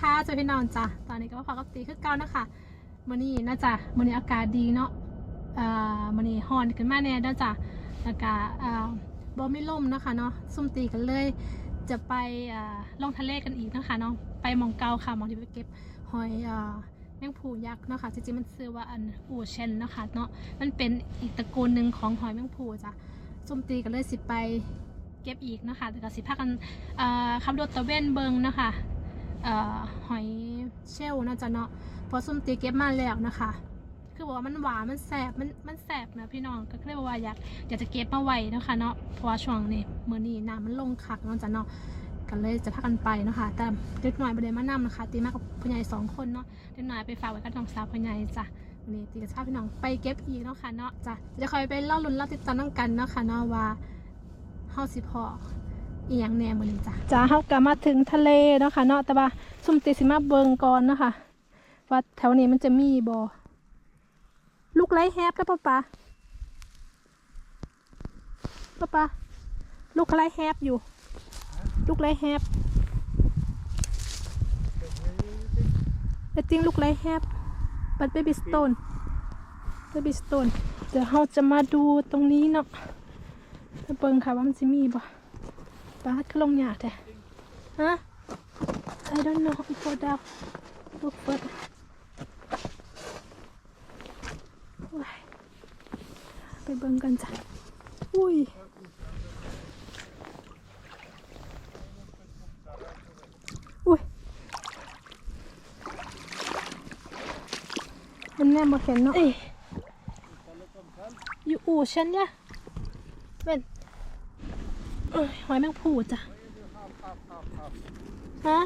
ค่ะเจ้าพี่น้องจ้ะตอนนี้ก็พอกับตีคือเก่านะคะมื้อนี้นะจ๊ะมื้อนี้อากาศดีเนาะอ่ามื้อนี้ฮอนขึ้นมาแน่เด้จ้ะแล้วก็อ่าบ่มีลมนะคะเนาะซุ่มตีกันเลย จะไปอ่าลงทะเลกันอีกนะคะเนาะไปหมองเกาค่ะหมองที่ไปเก็บหอยอ่าแมงภูยักษ์เนาะคะจริงๆมันชื่อว่าอันอูเชนนะคะเนาะมันเป็นอีกตระกูลหนึ่งของหอยแมงภูจ้ะซุ่มตีกันเลยสิไปเก็บอีกนะคะแต่ก็สิพากันอ่าขับรถตะเวนเบิงนะคะ หอยเชลล์นะจ๊ะเนาะพอส้มตีเก็บมาแล้วนะคะ คือบอกว่ามันหวานมันแสบมันมันแสบนะพี่น้องก็เลยบอกว่าอยากอยากจะเก็บมาไว้นะคะเนาะเพราะว่าช่วงนี้เมื่อนี้น้ำมันลงคักเนาะจ๊ะเนาะกันเลยจะพากันไปนะคะแต่เด็กหน่อยไปเด็นมานำนะคะ ตีมากับผู้ใหญ่สองคนเนาะเด็กหน่อยไปฝากไว้กับน้องสาวผู้ใหญ่จ้ะนนี้ตีกับชาพี่น้องไปเก็บอีกเนาะค่ะเนาะจ้ะจะคอยไปเล่าลุ้นเล่าติดตามน้องกันเนาะค่ะเนาะว่าเฮาสิพอ อีหยังแหน่มื้อนี้จ้ะจ้าเฮากลับมาถึงทะเลเนาะค่ะเนาะแต่ว่าซุ่มติสิมาเบิงก่อนเนาะค่ะว่าแถวนี้มันจะมีบ่ลูกไรแฮบแล้วป้าป้าป้าป้าลูกไรแฮบอยู่ ลูกไรแฮบแต่จริงลูกไรแฮบบัดเบบี้สโตนเบบี้สโตนเดี๋ยวเราจะมาดูตรงนี้เนาะเบิงค่ะว่ามันจะมีบ่ ปลาคือลงหยาดแต่ฮะ I don't know if for that look for โอ้ยไปเบิ่งกันจ้ะ อุ้ยอุ้ย มันแน่บ่เห็นเนาะอยู่อู่ฉันเนี่ยเป็นเอ้ย หอยแมงผูจ้ะฮะ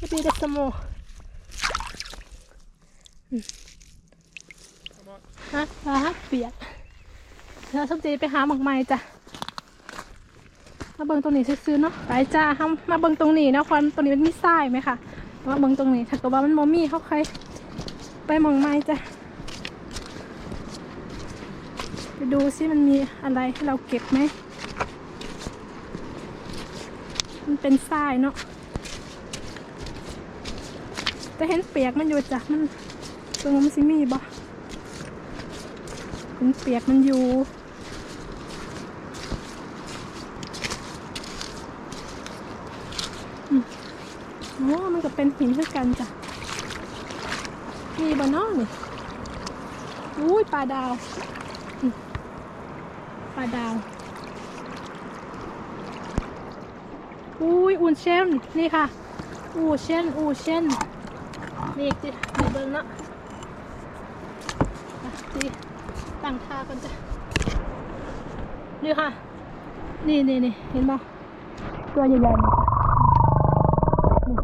Maybe there's some more. อืมฮะปลาเปียกแล้วสมจีไปหาหมอกไม้จ้ะมาเบิ่งตรงนี้ซื้อๆเนาะไปจ้าห้ามมาเบิ่งตรงนี้นะควันตรงนี้มันมีทรายไหมคะ มาเบิ่งตรงนี้ถ้าเกิดว่ามันโมมี่เขาใครไปมองไม้จ้ะไปดูซิมันมีอะไรให้เราเก็บไหม มันเป็นทรายเนาะแต่เห็นเปียกมันอยู่จ้ะมันตรงนั้นมันสิมีบ่เห็นเปียกมันอยู่ อืมโอ้มันก็เป็นหินเช่นกันจ้ะ มีบ่เนอนี่อุ้ยปลาดาว ปลาดาว อุ้ยอุ่นเช่นนี่ค่ะ อูเช่นอูเช่นนี่จิมีเบิ้งเนาะอะจีตั้งท่ากันจ้ะ นี่ค่ะ นี่นี่นี่เห็นบ่ตัวใหญ่ๆนี่นี่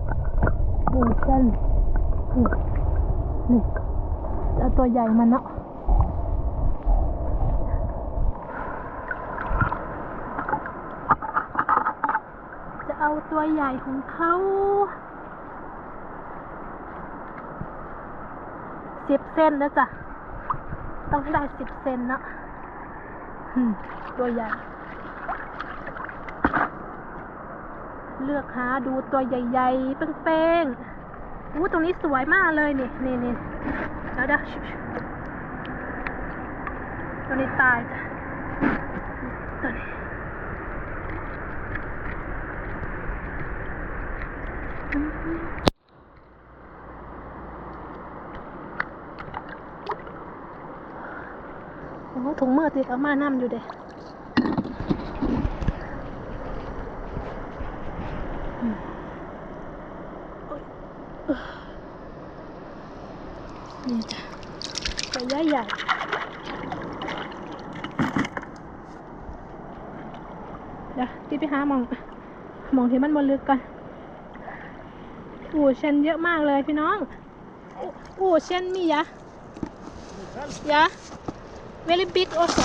อูเช่ นนี่นี่แล้วตัวใหญ่มันเนาะจะเอาตัวใหญ่ของเขาสิบเซนแล้วจ้ะ ต้องได้สิบเซนนะตัวใหญ่ เลือกหาดูตัวใหญ่ ๆ เป้งๆ อู้ตรงนี้สวยมากเลยนี่นี่นี่เดี๋ยวเดี๋ยวตัวนี้ตายจ้ะตัวนี้โอ้ถุงมือติดเอามานํอยู่เด้ เดี๋ยวตีไปหามองมองที่มันบนลึกก่อนอูเชนเยอะมากเลยพี่น้องอูเชนมียะยะ very big also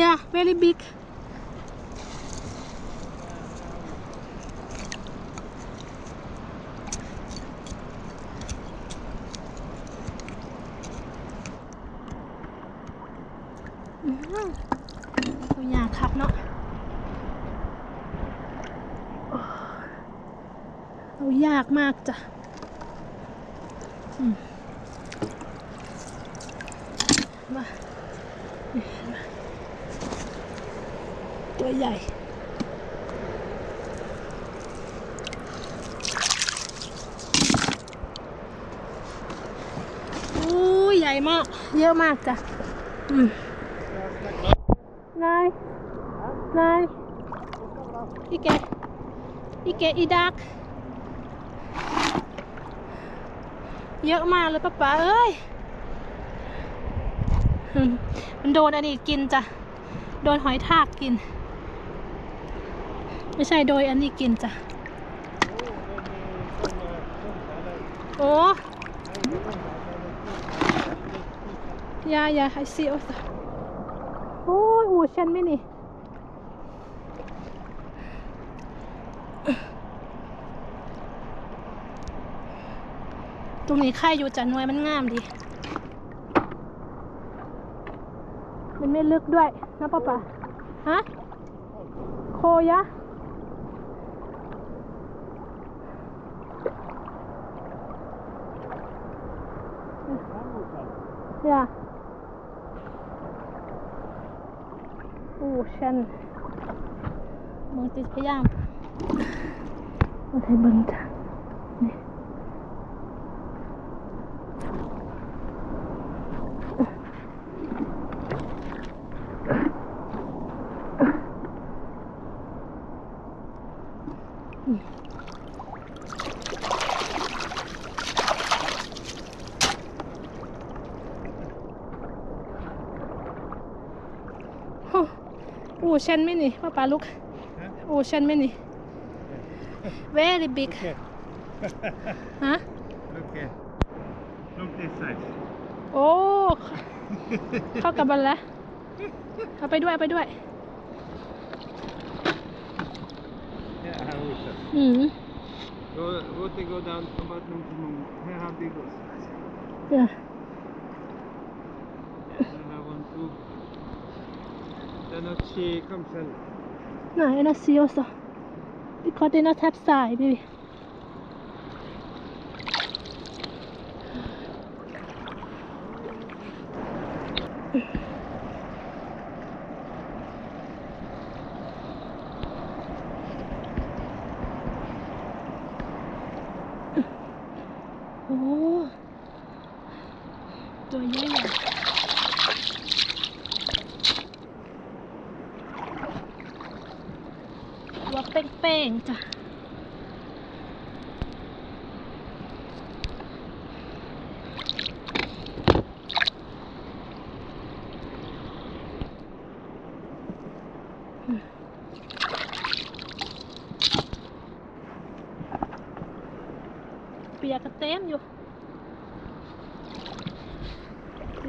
yeah very big อืมายากมากจ้ะมาตัวใหญ่อู้ยใหญ่มาก เยอะมากจ้ะนายนายอีแกอีแกอีดัก เยอะมากเลยป้าป๋าเอ้ย มันโดนอันนี้กินจ้ะ โดนหอยทากกิน ไม่ใช่โดยอันนี้กินจ้ะ โอ้ยายาไอซีโอสโอ้ยอูฉันไม่นี่ รงนี้ไข่อยู่จันนวยมันงามดี มันไม่ลึกด้วยนะป้าป่าฮะ โคยะ Ja. Oeh, Shen. Moet dit bij jou? Wat Oh, Oeh, Shen mini. Papa, look. Oeh, Shen mini. Very big. Okay. Huh? Okay. Look this side. โอ้เข้ากับมันแล้วเอาไปด้วยเอาไปด้วย Yeah, här ute. อืม Då, låt det gå down about minimum. Här har det gått. เดี๋ยว Den här one, two. Den har she come sen. ไหนนะซีโอสดิคอเดนะแทบสายบีโอ้ตัวใหญ่ใหญ่ ตัวเป้งๆจ้ะเปียกก็เต็มอยู่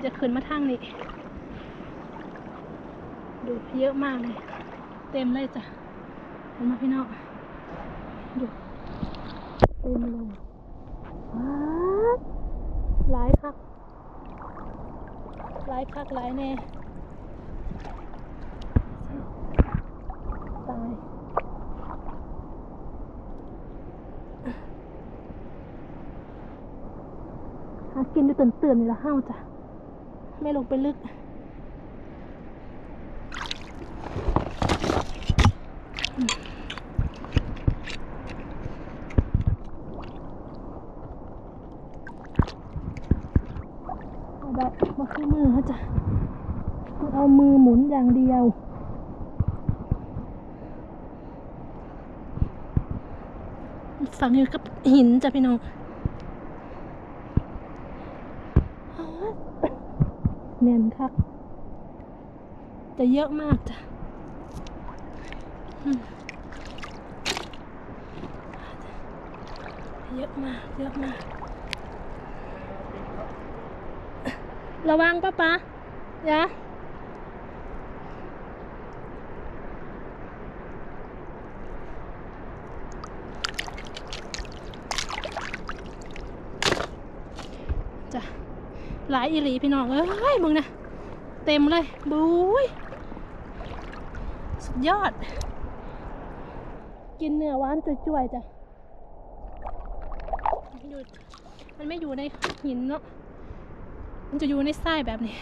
จะขึ้นมาทางนี้ ดูเยอะมากเลย เต็มเลยจ้ะ เห็นไหมพี่น้องดูเต็มเลยว้าหลายคักหลายคักหลายแน่ตายหากินอยู่ตื่นตื่นๆนี่ละห้าวจ้ะ ไม่ลงไปลึก เอา แบบมาขึ้นมือเขาจ้ะต้องเอามือหมุนอย่างเดียว ฝังอยู่กับหินจ้ะพี่น้องแน่นคักจะเยอะมากจ้ะเยอะมาก เยอะมาก ระวังป้าป๊ายะจ้ะหลายอีหลีพี่น้องเอ้ยมึงนะเต็มเลยบุ้ยสุดยอด กินเนื้อหวานจ่ยๆจ้ะอยู่มันไม่อยู่ในหินเนาะ มันจะอยู่ในทรายแบบนี้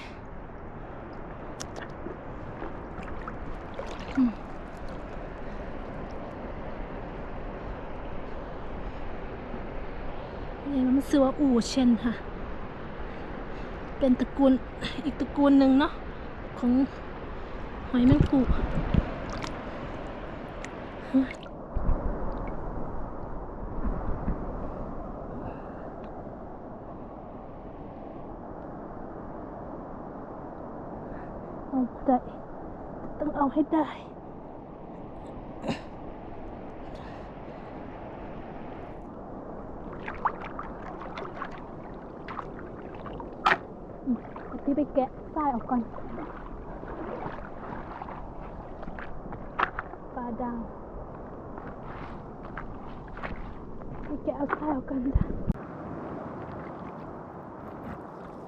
นี่มันชื่อว่าอูเชนค่ะ เป็นตระกูลอีกตระกูลหนึ่งเนาะของหอยแมงภู่เฮ้ยเอา ได้ ต้องเอาให้ได้ที่ไปแกะทรายออกก่อนปลาดาวไปแกะเอาทรายออกก่อนจ้ะ